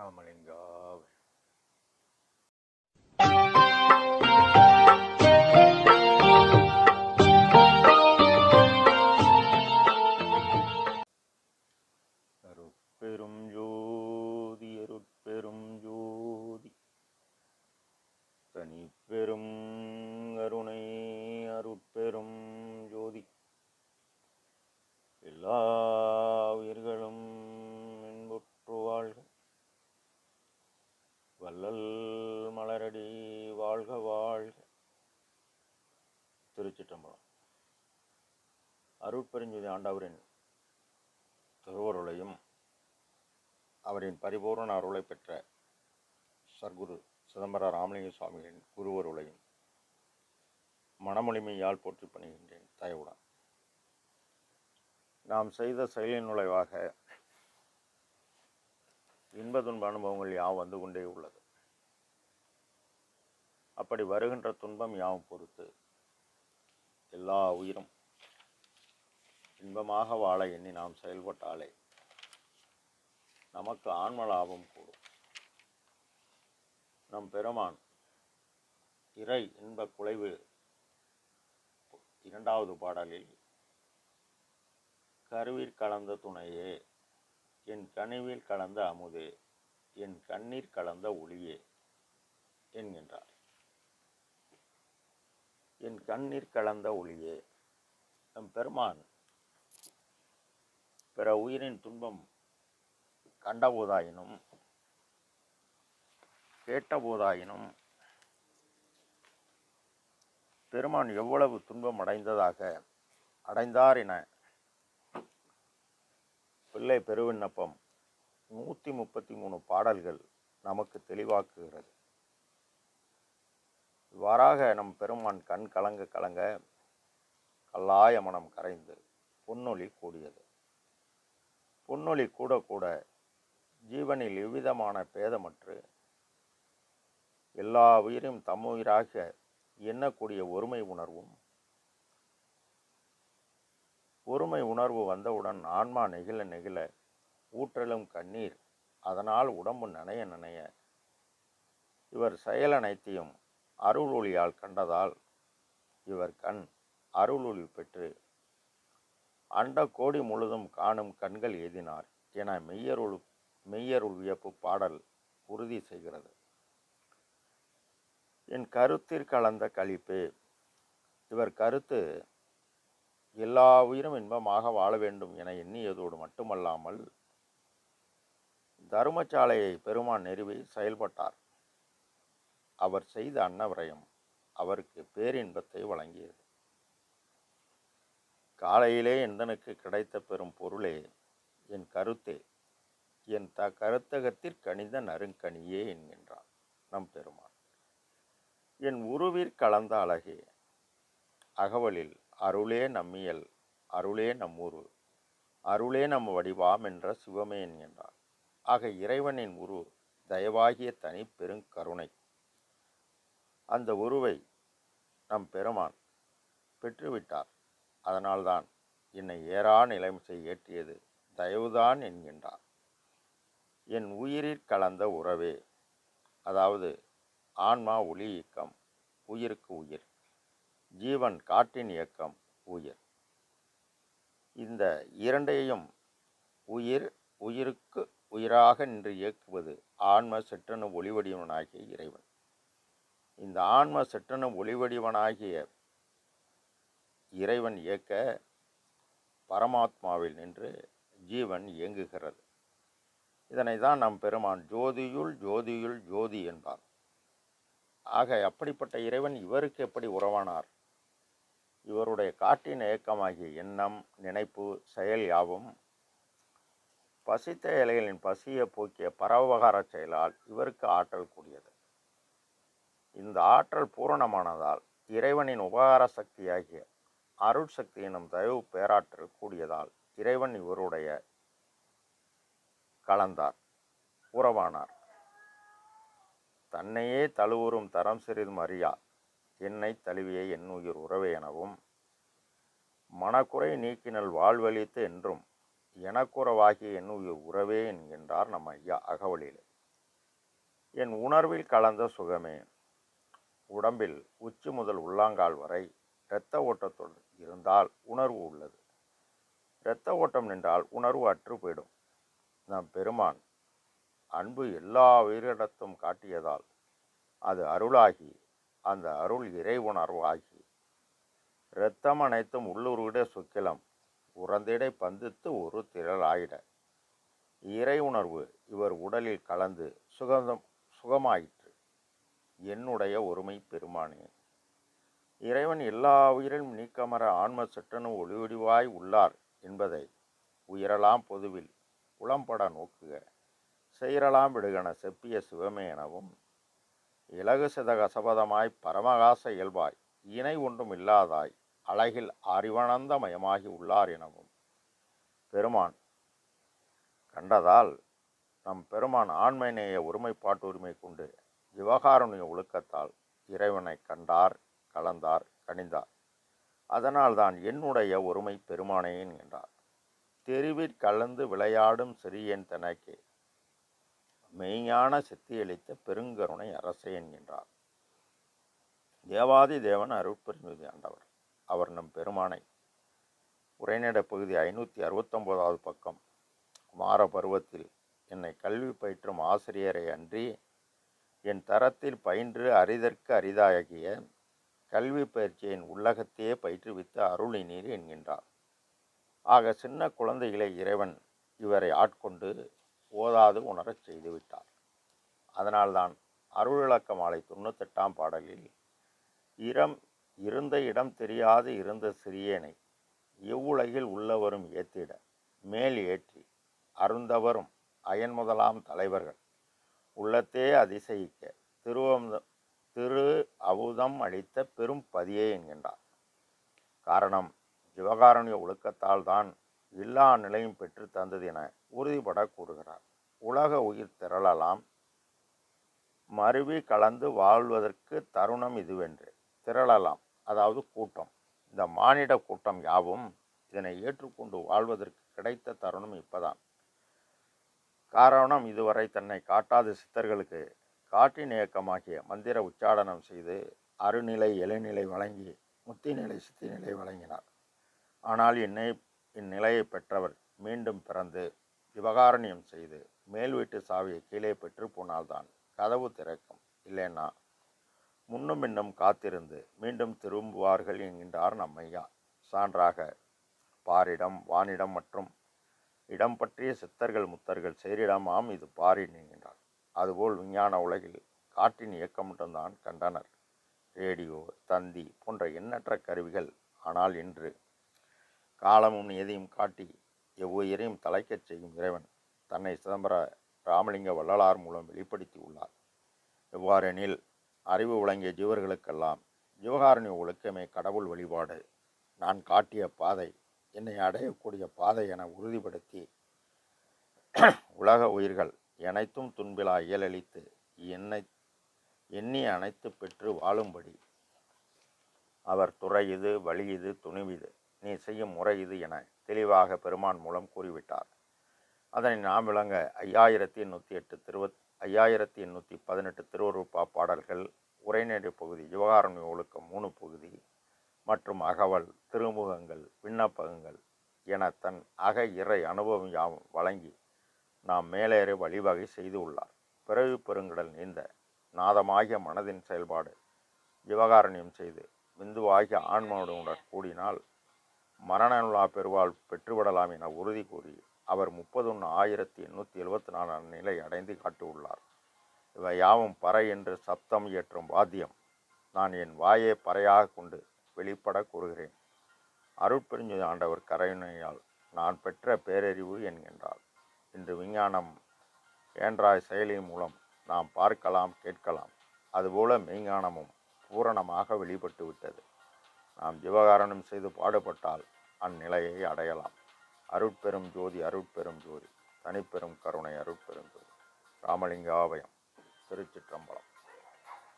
Oh, Kamalingga திருச்சிற்றம்பலம் அருட்பெருஞ்சுதி ஆண்டவரின் திருவருளையும் அவரின் பரிபூரண அருளை பெற்ற சர்க்குரு சிதம்பர ராமலிங்க சுவாமிகளின் குருவருளையும் மனமொழிமையால் போற்றி பணிகின்றேன் தயவுடன். நாம் செய்த செயலின் நுழைவாக இன்ப துன்ப அனுபவங்கள் யாவும் வந்து கொண்டே உள்ளது. அப்படி வருகின்ற துன்பம் யாவும் பொறுத்து எல்லா உயிரும் இன்பமாக வாழ எண்ணி நாம் செயல்பட்டாலே நமக்கு ஆன்ம லாபம் கூடும். நம் பெருமான் இறை இன்ப குலைவு இரண்டாவது பாடலில் கருவில் கலந்த துணையே என் கனிவில் கலந்த அமுதே என் கண்ணீர் கலந்த ஒளியே என்கின்றார். என் கண்ணீர் கலந்த ஒளியே. நம் பெருமான் பிற உயிரின் துன்பம் கண்டபோதாயினும் கேட்டபோதாயினும் பெருமான் எவ்வளவு துன்பம் அடைந்ததாக அடைந்தார் என பிள்ளை பெருவிண்ணப்பம் நூற்றி முப்பத்தி மூணு பாடல்கள் நமக்கு தெளிவாக்குகிறது. இவ்வாறாக நம் பெருமான் கண் கலங்க கலங்க கல்லாய மனம் கரைந்து பொன்னொழி கூடியது. பொன்னொழி கூட கூட ஜீவனில் எவ்விதமான பேதமற்று எல்லா உயிரும் தம்முயிராக எண்ணக்கூடிய ஒருமை உணர்வும் ஒருமை உணர்வு வந்தவுடன் ஆன்மா நெகிழ நெகிழ ஊற்றலும் கண்ணீர் அதனால் உடம்பு நனைய நனைய இவர் செயல் அனைத்தையும் அருளொளியால் கண்டதால் இவர் கண் அருளொளி பெற்று அண்ட கோடி முழுதும் காணும் கண்கள் எதினார் என மெய்யருள் மெய்யருள் வியப்பு பாடல் உறுதி செய்கிறது. என் கருத்தில் கலந்த கழிப்பே இவர் கருத்து எல்லா உயிரும் இன்பமாக வாழ வேண்டும் என எண்ணியதோடு மட்டுமல்லாமல் தருமசாலையை பெருமான் நிறுவி செயல்பட்டார். அவர் செய்த அன்னவரையும் அவருக்கு பேரின்பத்தை வழங்கியது. காலையிலே எந்தனுக்கு கிடைத்த பெரும் பொருளே என் கருத்தே. என் த கருத்தகத்திற்கணிந்த நறுங்கனியே என்கின்றார் நம் பெருமான். என் உருவிற் கலந்த அழகே. அகவலில் அருளே நம்மியல் அருளே நம்முரு அருளே நம் வடிவாம் என்ற சிவமே என்கின்றார் ஆக இறைவனின் உரு தயவாகிய தனி பெருங்கருணை அந்த உருவை நம் பெருமான் பெற்றுவிட்டார். அதனால்தான் என்னை ஏறா நிலைமிசை ஏற்றியது தயவுதான் என்கின்றார். என் உயிரிற் கலந்த உறவே அதாவது ஆன்மா ஒளி இயக்கம் உயிருக்கு உயிர் ஜீவன் காற்றின் இயக்கம் உயிர். இந்த இரண்டையும் உயிர் உயிருக்கு உயிராக நின்று இயக்குவது ஆன்ம சிற்றணு ஒளிவடிவனாகிய இறைவன். இந்த ஆன்ம சிற்றனும் ஒளிவடிவனாகிய இறைவன் இயக்க பரமாத்மாவில் நின்று ஜீவன் இயங்குகிறது. இதனை தான் நம் பெருமான் ஜோதியுள் ஜோதியுள் ஜோதி என்பார். ஆக அப்படிப்பட்ட இறைவன் இவருக்கு எப்படி உறவானார்? இவருடைய காட்டின் இயக்கமாகிய எண்ணம் நினைப்பு செயல் யாவும் பசித்த இலைகளின் பசியை போக்கிய பரவகார செயலால் இவருக்கு ஆற்றல் கூடியது. இந்த ஆற்றல் பூரணமானதால் இறைவனின் உபகார சக்தியாகிய அருள் சக்தி எனும் தயவு பேராற்றல் கூடியதால் இறைவன் இவருடைய கலந்தார் உறவானார். தன்னையே தழுவுறும் தரம் சிறிதும் அறியா என்னை தழுவிய என்னுயிர் உறவே எனவும் மனக்குறை நீக்கினல் வாழ்வழித்து என்றும் எனக்குறவாகிய என்னுயிர் உறவே என்கின்றார் நம் ஐயா அகவலிலே. என் உணர்வில் கலந்த சுகமே உடம்பில் உச்சி முதல் உள்ளாங்கால் வரை இரத்த ஓட்டத்துடன் இருந்தால் உணர்வு உள்ளது. இரத்த ஓட்டம் நின்றால் உணர்வு அற்று போயிடும். நம் பெருமான் அன்பு எல்லா உயிரிடத்தும் காட்டியதால் அது அருளாகி அந்த அருள் இறை உணர்வாகி இரத்தம் அனைத்தும் உள்ளுருவிட சுக்கிலம் உறந்திடை பந்தித்து ஒரு திரள் ஆயிட. இறை உணர்வு இவர் உடலில் கலந்து சுகந்தம் சுகமாயிற்று. என்னுடைய ஒருமை பெருமானே. இறைவன் எல்லா உயிரிலும் நீக்கமர ஆன்ம சட்டனும் ஒளிவடிவாய் உள்ளார் என்பதை உயிரலாம் பொதுவில் உளம்பட நோக்குக. செய்யலாம் விடுகன செப்பிய சிவமே எனவும் இலகு சிதகசபதமாய் பரமகாச இயல்பாய் இணை ஒன்றும் இல்லாதாய் அழகில் அறிவனந்தமயமாகி உள்ளார் எனவும். பெருமான் கண்டதால் நம் பெருமான் ஆண்மைநேய ஒருமைப்பாட்டு உரிமை கொண்டு ஜிவகாருண்ய ஒழுக்கத்தால் இறைவனை கண்டார் கலந்தார் கணிந்தார். அதனால்தான் என்னுடைய ஒருமை பெருமானே என்கின்றார். தெருவில் கலந்து விளையாடும் சிறியன் தனக்கே மெய்ஞான சித்தியளித்த பெருங்கருணை அரசே என்கின்றார். தேவாதி தேவன் அருட்பெருமிதி ஆண்டவர். அவர் நம் பெருமானை. உரைநட பகுதி ஐநூற்றி அறுபத்தொம்போதாவது பக்கம். குமார பருவத்தில் என்னை கல்வி பயிற்றும் ஆசிரியரை அன்றி என் தரத்தில் பயின்று அரிதற்கு அரிதாகிய கல்வி பயிற்சியின் உள்ளகத்தையே பயிற்றுவித்த அருளினீர் என்கின்றார். ஆக சின்ன குழந்தைகளை இறைவன் இவரை ஆட்கொண்டு ஓதாது உணரச் செய்துவிட்டார். அதனால்தான் அருளிழக்க மாலை தொண்ணூத்தெட்டாம் பாடலில் இரம் இருந்த இடம் தெரியாது இருந்த சிறியனை இவ்வுலகில் உள்ளவரும் ஏத்திட மேல் ஏற்றி அருந்தவரும் அயன் முதலாம் தலைவர்கள் உள்ளத்தே அதிசயிக்க. திருவந்த திரு அவுதம் அளித்த பெரும் பதியே என்கின்றார். காரணம் சிவகாரணிய ஒழுக்கத்தால் தான் எல்லா நிலையும் பெற்று தந்தது என உறுதிபட கூறுகிறார். உலக உயிர் திரளலாம். மருவி கலந்து வாழ்வதற்கு தருணம் இதுவென்று திரளலாம். அதாவது கூட்டம். இந்த மானிட கூட்டம் யாவும் இதனை ஏற்றுக்கொண்டு வாழ்வதற்கு கிடைத்த தருணம் இப்பதான். காரணம் இதுவரை தன்னை காட்டாத சித்தர்களுக்கு காட்டின் இயக்கமாகிய மந்திர உச்சாடனம் செய்து அருநிலை இலைநிலை வழங்கி முத்திநிலை சித்திநிலை வழங்கினார். ஆனால் என்னை இந்நிலையை பெற்றவர் மீண்டும் பிறந்து விவகாரணியம் செய்து மேல் வீட்டு சாவியை கீழே பெற்று போனால்தான் கதவு திறக்கும். இல்லைன்னா முன்னும் இன்னும் காத்திருந்து மீண்டும் திரும்புவார்கள் என்கின்றார் நம்மையா. சான்றாக பாரிடம் வானிடம் மற்றும் இடம் பற்றிய சித்தர்கள் முத்தர்கள் சேரிடமாம் இது பாரி நீங்கின்றார் அதுபோல் விஞ்ஞான உலகில் காற்றின் இயக்கம் மட்டும்தான் கண்டனர். ரேடியோ தந்தி போன்ற எண்ணற்ற கருவிகள் ஆனால் இன்று காலமும் எதையும் காட்டி எவ்வுயிரையும் தலைக்கச் செய்யும் இறைவன் தன்னை சிதம்பர ராமலிங்க வள்ளலார் மூலம் வெளிப்படுத்தி உள்ளார். எவ்வாறெனில் அறிவு வழங்கிய ஜீவர்களுக்கெல்லாம் ஜீவகாரணி ஒழுக்கமே கடவுள் வழிபாடு. நான் காட்டிய பாதை என்னை அடையக்கூடிய பாதை என உறுதிப்படுத்தி உலக உயிர்கள் அனைத்தும் துன்பிலா இயலளித்து என்னை எண்ணி அனைத்து பெற்று வாழும்படி. அவர் துறை இது வழி இது துணிவிது நீ செய்யும் முறை இது என தெளிவாக பெருமான் மூலம் கூறிவிட்டார். அதனை நாம் விளங்க ஐயாயிரத்தி எண்ணூற்றி எட்டு திருவத் ஐயாயிரத்தி எண்ணூற்றி பதினெட்டு திருவருப்பா பாடல்கள் உரைநடை பகுதி விவகாரம் ஒழுக்கம் மூணு பகுதி மற்றும் அகவல் திருமுகங்கள் விண்ணப்பங்கள் என தன் அக இறை அனுபவம் யாவும் வழங்கி நாம் மேலேற வழிவகை செய்து உள்ளார். பிறவி பெருங்கடல் நீந்த நாதமாகிய மனதின் செயல்பாடு விவகாரணியம் செய்து விந்துவாகிய ஆன்மாவுடன் கூடினால் மரணனுலா பெருவாள் பெற்றுவிடலாம் என உறுதி கூறி அவர் முப்பதொன்று ஆயிரத்தி எண்ணூற்றி எழுபத்தி நாலாம் நிலை அடைந்து காட்டியுள்ளார் இவை யாவும் பறை என்று சப்தம் இயற்றும் வாத்தியம். நான் என் வாயை பறையாக கொண்டு வெளிப்பட கூறுகிறேன். அருட்பெருஞ்சு ஆண்டவர் கரையினையால். நான் பெற்ற பேரறிவு என்கின்றார். இன்று விஞ்ஞானம் ஏன்றாய் செயலின் மூலம் நாம் பார்க்கலாம் கேட்கலாம். அதுபோல மெய்ஞானமும் பூரணமாக வெளிப்பட்டு விட்டது. நாம் ஜீவகாரணம் செய்து பாடுபட்டால் அந்நிலையை அடையலாம். அருட்பெரும் ஜோதி அருட்பெரும் ஜோதி. தனிப்பெரும் கருணை அருட்பெரும் ஜோதி. ராமலிங்காபயம் திருச்சிற்றம்பலம்.